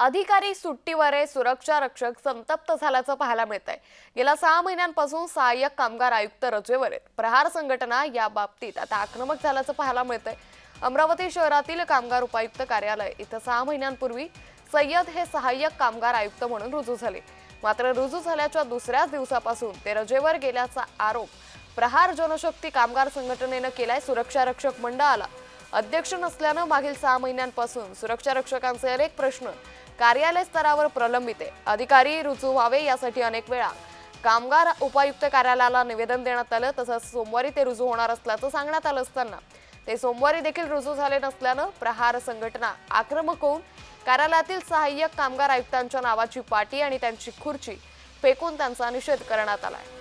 अधिकारी सुट्टीवर आहे सुरक्षा रक्षक संतप्त झाल्याचं पाहायला मिळत आहे गेल्या सहा महिन्यांपासून सहाय्यक कामगार आयुक्त रजेवर आहेत. प्रहार संघटना या बाबतीत आता आक्रमक झाल्याचं पाहायला मिळतंय. अमरावती शहरातील कामगार उपायुक्त कार्यालय इथं सहा महिन्यांपूर्वी सय्यद हे सहाय्यक कामगार आयुक्त म्हणून रुजू झाले. मात्र रुजू झाल्याच्या दुसऱ्याच दिवसापासून ते रजेवर गेल्याचा आरोप प्रहार जनशक्ती कामगार संघटनेनं केलाय. सुरक्षा रक्षक मंडळाला अध्यक्ष नसल्यानं मागील सहा महिन्यांपासून सुरक्षा रक्षकांचे अनेक प्रश्न कार्यालय स्तरावर प्रलंबित आहे. अधिकारी रुजू व्हावे यासाठी अनेक वेळा कामगार उपायुक्त कार्यालयाला निवेदन देण्यात आलं तसंच सोमवारी ते रुजू होणार असल्याचं सांगण्यात आलं असताना. ते सोमवारी देखील रुजू झाले नसल्यानं प्रहार संघटना आक्रमक होऊन कार्यालयातील सहाय्यक कामगार आयुक्तांच्या नावाची पाटी आणि त्यांची खुर्ची फेकून त्यांचा निषेध करण्यात आलाय.